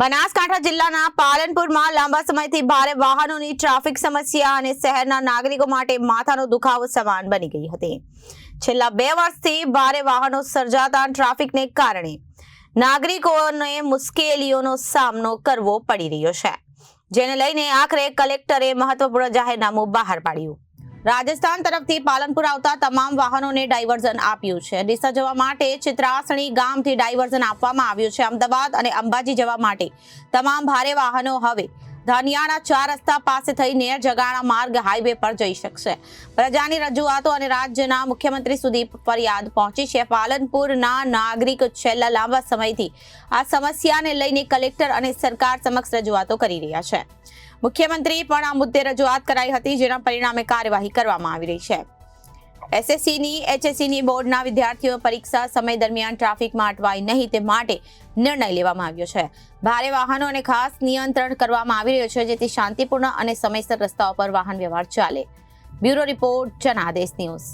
બનાસકાંઠા જિલ્લાના પાલનપુરમાં લાંબા સમયથી ભારે વાહનોની ટ્રાફિક સમસ્યા અને શહેરના નાગરિકો માટે માથાનો દુખાવો સમાન બની ગઈ હતી. છેલ્લા બે વર્ષથી ભારે વાહનો સર્જાતા ટ્રાફિકને કારણે નાગરિકોને મુશ્કેલીઓનો સામનો કરવો પડી રહ્યો છે. જેને લઈને આખરે કલેક્ટરે મહત્વપૂર્ણ જાહેરનામું બહાર પાડ્યું. રાજસ્થાન તરફથી પાલનપુર આવતા તમામ વાહનોને ડાયવર્ઝન આપ્યું છે. ડીસા જવા માટે ચિત્રાસણી ગામથી ડાયવર્ઝન આપવામાં આવ્યું છે. અમદાવાદ અને અંબાજી જવા માટે તમામ ભારે વાહનો હવે ધાનિયાના ચાર રસ્તા પાસે થઈને જગાણા માર્ગ હાઈવે પર જઈ શકશે. પ્રજાની રજૂઆતો અને રાજ્યના મુખ્યમંત્રી સુધી ફરિયાદ પહોંચી છે. પાલનપુરના નાગરિક છેલ્લા લાંબા સમયથી આ સમસ્યાને લઈને કલેક્ટર અને સરકાર સમક્ષ રજૂઆતો કરી રહ્યા છે. મુખ્યમંત્રી પણ આ મુદ્દે રજૂઆત કરાઈ હતી, જેના પરિણામે કાર્યવાહી કરવામાં આવી રહી છે. એસએસસીની, એચએસસીની બોર્ડના વિદ્યાર્થીઓ પરીક્ષા સમય દરમિયાન ટ્રાફિકમાં અટવાય નહીં તે માટે નિર્ણય લેવામાં આવ્યો છે. ભારે વાહનો અને ખાસ નિયંત્રણ કરવામાં આવી રહ્યો છે, જેથી શાંતિપૂર્ણ અને સમયસર રસ્તાઓ પર વાહન વ્યવહાર ચાલે. Bureau report, Janadesh news.